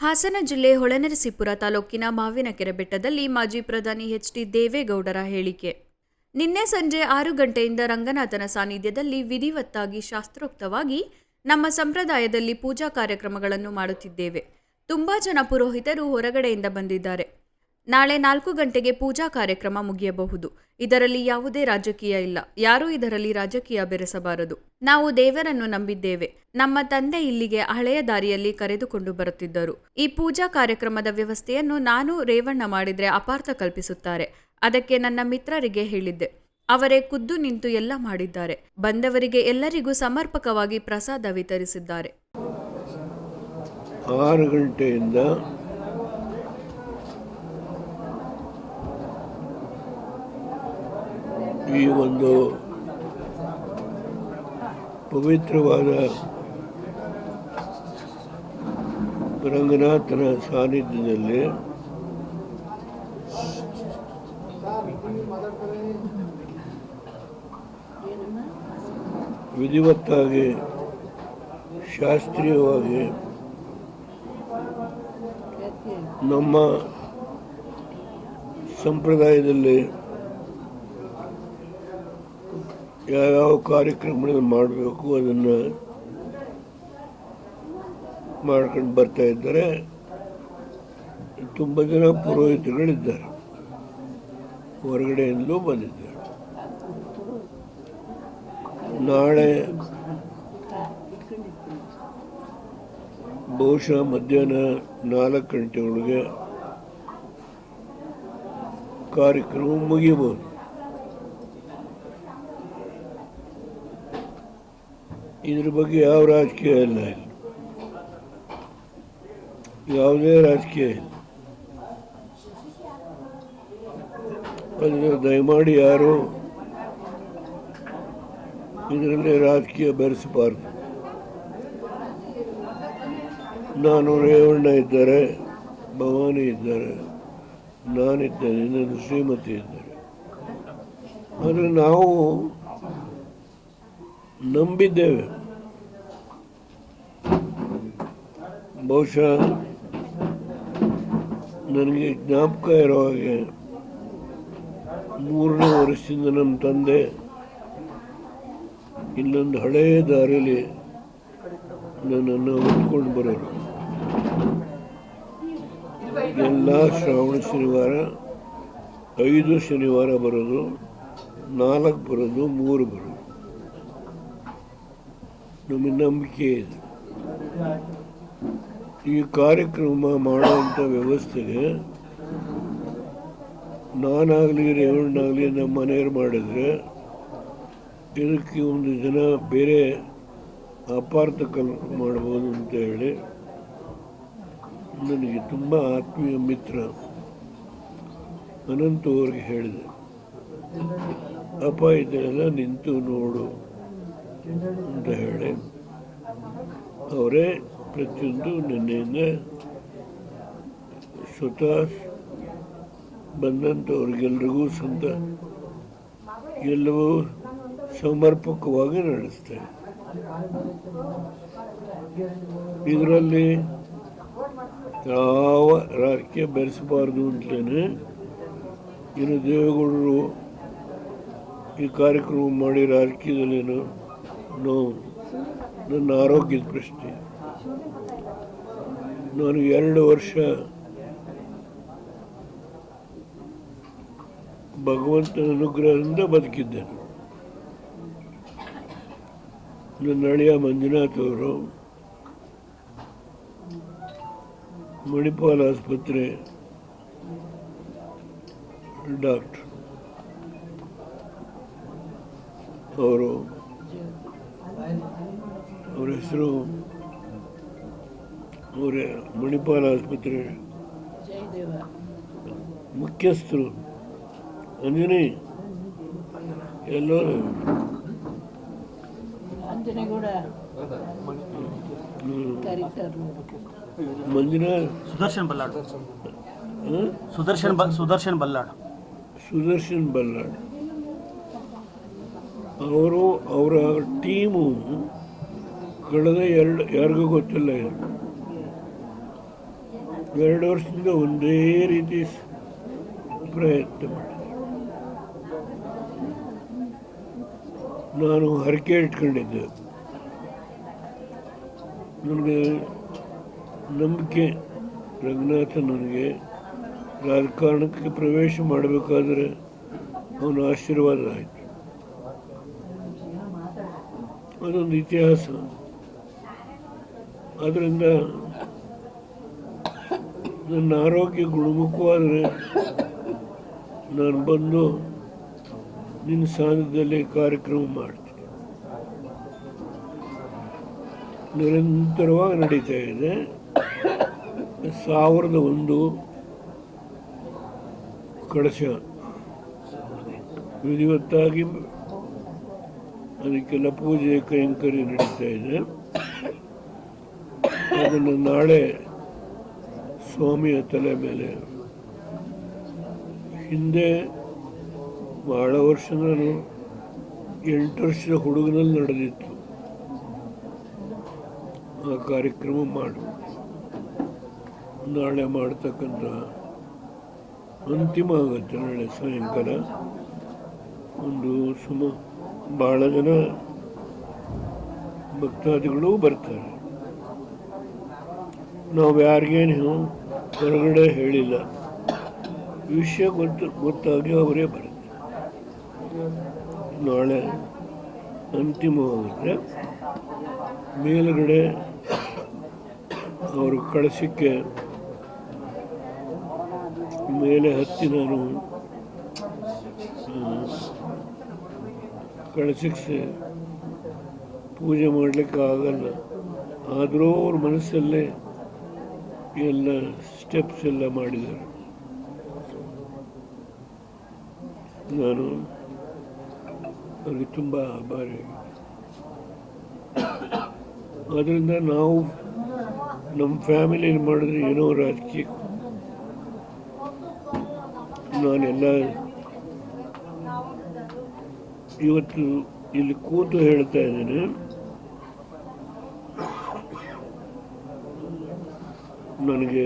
ಹಾಸನ ಜಿಲ್ಲೆ ಹೊಳೆನರಸೀಪುರ ತಾಲೂಕಿನ ಮಾವಿನಕೆರೆ ಬೆಟ್ಟದಲ್ಲಿ ಮಾಜಿ ಪ್ರಧಾನಿ ಎಚ್ ಡಿ ದೇವೇಗೌಡರ ಹೇಳಿಕೆ. ನಿನ್ನೆ ಸಂಜೆ ಆರು ಗಂಟೆಯಿಂದ ರಂಗನಾಥನ ಸಾನ್ನಿಧ್ಯದಲ್ಲಿ ವಿಧಿವತ್ತಾಗಿ ಶಾಸ್ತ್ರೋಕ್ತವಾಗಿ ನಮ್ಮ ಸಂಪ್ರದಾಯದಲ್ಲಿ ಪೂಜಾ ಕಾರ್ಯಕ್ರಮಗಳನ್ನು ಮಾಡುತ್ತಿದ್ದೇವೆ. ತುಂಬಾ ಜನ ಪುರೋಹಿತರು ಹೊರಗಡೆಯಿಂದ ಬಂದಿದ್ದಾರೆ. ನಾಳೆ ನಾಲ್ಕು ಗಂಟೆಗೆ ಪೂಜಾ ಕಾರ್ಯಕ್ರಮ ಮುಗಿಯಬಹುದು. ಇದರಲ್ಲಿ ಯಾವುದೇ ರಾಜಕೀಯ ಇಲ್ಲ. ಯಾರೂ ಇದರಲ್ಲಿ ರಾಜಕೀಯ ಬೆರೆಸಬಾರದು. ನಾವು ದೇವರನ್ನು ನಂಬಿದ್ದೇವೆ. ನಮ್ಮ ತಂದೆ ಇಲ್ಲಿಗೆ ಹಳೆಯ ದಾರಿಯಲ್ಲಿ ಕರೆದುಕೊಂಡು ಬರುತ್ತಿದ್ದರು. ಈ ಪೂಜಾ ಕಾರ್ಯಕ್ರಮದ ವ್ಯವಸ್ಥೆಯನ್ನು ನಾನು ರೇವಣ್ಣ ಮಾಡಿದ್ರೆ ಅಪಾರ್ಥ ಕಲ್ಪಿಸುತ್ತಾರೆ. ಅದಕ್ಕೆ ನನ್ನ ಮಿತ್ರರಿಗೆ ಹೇಳಿದ್ದೆ. ಅವರೇ ಖುದ್ದು ನಿಂತು ಎಲ್ಲ ಮಾಡಿದ್ದಾರೆ. ಬಂದವರಿಗೆ ಎಲ್ಲರಿಗೂ ಸಮರ್ಪಕವಾಗಿ ಪ್ರಸಾದ ವಿತರಿಸಿದ್ದಾರೆ. ಆರು ಗಂಟೆಯಿಂದ ಈ ಒಂದು ಪವಿತ್ರವಾದ ರಂಗನಾಥನ ಸಾನ್ನಿಧ್ಯದಲ್ಲಿ ವಿಧಿವತ್ತಾಗಿ ಶಾಸ್ತ್ರೀಯವಾಗಿ ನಮ್ಮ ಸಂಪ್ರದಾಯದಲ್ಲಿ ಯಾವ್ಯಾವ ಕಾರ್ಯಕ್ರಮಗಳನ್ನು ಮಾಡಬೇಕು ಅದನ್ನು ಮಾಡ್ಕೊಂಡು ಬರ್ತಾ ಇದ್ದಾರೆ. ತುಂಬ ಜನ ಪುರೋಹಿತಗಳಿದ್ದಾರೆ ಹೊರಗಡೆಯಿಂದಲೂ ಬಂದಿದ್ದಾರೆ. ನಾಳೆ ಬಹುಶಃ ಮಧ್ಯಾಹ್ನ ನಾಲ್ಕು ಗಂಟೆ ಒಳಗೆ ಕಾರ್ಯಕ್ರಮ ಮುಗಿಯಬಹುದು. ಇದ್ರ ಬಗ್ಗೆ ಯಾವ ರಾಜಕೀಯ ಇಲ್ಲ ಯಾವುದೇ ರಾಜಕೀಯ ಇಲ್ಲ. ಅದನ್ನು ದಯಮಾಡಿ ಯಾರು ಇದರಲ್ಲಿ ರಾಜಕೀಯ ಬೆರೆಸಬಾರ್ದು. ನಾನು ರೇವಣ್ಣ ಇದ್ದಾರೆ, ಭವಾನಿ ಇದ್ದಾರೆ, ನಾನಿದ್ದೇನೆ ನನ್ನ ಶ್ರೀಮತಿ ಇದ್ದಾರೆ. ಆದರೆ ನಾವು ನಂಬಿದ್ದೇವೆ. ಬಹುಶಃ ನನಗೆ ಜ್ಞಾಪಕ ಇರೋ ಹಾಗೆ ಮೂರನೇ ವರ್ಷದಿಂದ ನಮ್ಮ ತಂದೆ ಇಲ್ಲೊಂದು ಹಳೆಯ ದಾರಿಯಲ್ಲಿ ನನ್ನನ್ನು ಹೊತ್ಕೊಂಡು ಬರೋರು. ಎಲ್ಲ ಶ್ರಾವಣ ಶನಿವಾರ, ಐದು ಶನಿವಾರ ಬರೋದು, ನಾಲ್ಕು ಬರೋದು, ಮೂರು ಬರೋದು. ನಮಗೆ ನಂಬಿಕೆ ಇದೆ. ಈ ಕಾರ್ಯಕ್ರಮ ಮಾಡುವಂಥ ವ್ಯವಸ್ಥೆಗೆ ನಾನಾಗಲಿ ರೇವಣ್ಣಾಗಲಿ ನಮ್ಮ ಮನೆಯವ್ರು ಮಾಡಿದ್ರೆ ಇದಕ್ಕೆ ಒಂದು ಜನ ಬೇರೆ ಅಪಾರ್ಥ ಕಲ್ ಮಾಡ್ಬೋದು ಅಂತ ಹೇಳಿ ನನಗೆ ತುಂಬ ಆತ್ಮೀಯ ಮಿತ್ರ ಅನಂತ ಅವ್ರಿಗೆ ಹೇಳಿದೆ. ಅಪ್ಪ ಇದೆಲ್ಲ ನಿಂತು ನೋಡು ಅಂತ ಹೇಳಿ. ಅವರೇ ಪ್ರತಿಯೊಂದು ಸ್ವತಃ ಬಂದಂಥವ್ರಿಗೆಲ್ರಿಗೂ ಸಂತ ಎಲ್ಲವೂ ಸಮರ್ಪಕವಾಗಿ ನಡೆಸ್ತೇವೆ ಇದರಲ್ಲಿ ಯಾವ ರಾಜಕೀಯ ಬೆರೆಸಬಾರ್ದು ಅಂತಲೇ ಇನ್ನು ದೇವೇಗೌಡರು ಈ ಕಾರ್ಯಕ್ರಮ ಮಾಡಿ ರಾಜಕೀಯದಲ್ಲೇನು ನೋ ನನ್ನ ಆರೋಗ್ಯದ ಪ್ರಶ್ನೆ ನಾನು ಎರಡು ವರ್ಷ ಭಗವಂತನ ಅನುಗ್ರಹದಿಂದ ಬದುಕಿದ್ದೇನೆ. ನನ್ನ ಅಳಿಯ ಮಂಜುನಾಥ್ ಅವರು ಮಣಿಪಾಲ್ ಆಸ್ಪತ್ರೆ ಡಾಕ್ಟ್ರ್. ಅವರು, ಅವರ ಹೆಸರು ಅವರ ಮಣಿಪಾಲ ಆಸ್ಪತ್ರೆ. ಮುಖ್ಯಸ್ಥರು ಅಂಜನಿ. ಎಲ್ಲೋ ಮಂಜುನಾ Sudarshan ballad? Sudarshan Sudarshan ballad. Sudarshan ballad. ಅವರು ಅವರ ಟೀಮು ಕಳೆದ ಎರಡು ಯಾರಿಗೂ ಗೊತ್ತಿಲ್ಲ ಇದು. ಎರಡು ವರ್ಷದಿಂದ ಒಂದೇ ರೀತಿ ಪ್ರಯತ್ನ ಮಾಡಿದೆ. ನಾನು ಹರಕೆ ಇಟ್ಕೊಂಡಿದ್ದೆ. ನನಗೆ ನಂಬಿಕೆ, ರಂಗನಾಥ ನನಗೆ ರಾಜಕಾರಣಕ್ಕೆ ಪ್ರವೇಶ ಮಾಡಬೇಕಾದ್ರೆ ಅವನ ಆಶೀರ್ವಾದ ಆಯಿತು. ಅದೊಂದು ಇತಿಹಾಸ. ಅದರಿಂದ ನನ್ನ ಆರೋಗ್ಯ ಗುಣಮುಖವಾದರೆ ನಾನು ಬಂದು ನಿನ್ನ ಸಾನ್ನಿಧ್ಯದಲ್ಲಿ ಕಾರ್ಯಕ್ರಮ ಮಾಡ್ತೀನಿ. ನಿರಂತರವಾಗಿ ನಡೀತಾ ಇದೆ. ಸಾವಿರದ ಒಂದು ಕಳಶ. ವಿಧಿವತ್ತಾಗಿ ಅದಕ್ಕೆಲ್ಲ ಪೂಜೆ ಕೈಂಕರ್ಯ ನಡೀತಾ ಇದೆ. ಅದನ್ನು ನಾಳೆ ಸ್ವಾಮಿಯ ತಲೆ ಮೇಲೆ. ಹಿಂದೆ ಬಹಳ ವರ್ಷ ನಾನು ಎಂಟು ವರ್ಷದ ಹುಡುಗನಲ್ಲಿ ನಡೆದಿತ್ತು. ಆ ಕಾರ್ಯಕ್ರಮ ಮಾಡಿ. ನಾಳೆ ಮಾಡ್ತಕ್ಕಂಥ ಅಂತಿಮ ಆಗುತ್ತೆ ನಾಳೆ ಸಾಯಂಕಾಲ. ಒಂದು ಸುಮ ಭಾಳ ಜನ ಭಕ್ತಾದಿಗಳು ಬರ್ತಾರೆ. ನಾವು ಯಾರಿಗೇನು ಹೊರಗಡೆ ಹೇಳಿಲ್ಲ. ವಿಷಯ ಗೊತ್ತು, ಗೊತ್ತಾಗಿ ಅವರೇ ಬರುತ್ತೆ ನಾಳೆ ಅಂತಿಮವಾಗುತ್ತೆ. ಮೇಲುಗಡೆ ಅವರು ಕಳಿಸಿಕ್ಕೆ ಮೇಲೆ ಹತ್ತಿ ನಾನು ಕಳಿಸಿಕ್ಕೆ ಪೂಜೆ ಮಾಡಲಿಕ್ಕೆ ಆಗಲ್ಲ. ಆದರೂ ಅವ್ರ ಮನಸ್ಸಲ್ಲೇ ಎಲ್ಲ ಸ್ಟೆಪ್ಸ್ ಎಲ್ಲ ಮಾಡಿದರು ನಾನು ಅವರಿಗೆ ತುಂಬ ಆಭಾರಿ ಅದರಿಂದ ನಾವು ನಮ್ಮ ಫ್ಯಾಮಿಲಿಯಲ್ಲಿ ಮಾಡಿದ್ರೆ ಏನೋ ರಾಜಕೀಯ. ನಾನೆಲ್ಲ ಇವತ್ತು ಇಲ್ಲಿ ಕೂತು ಹೇಳ್ತಾ ಇದ್ದೇನೆ. ನನಗೆ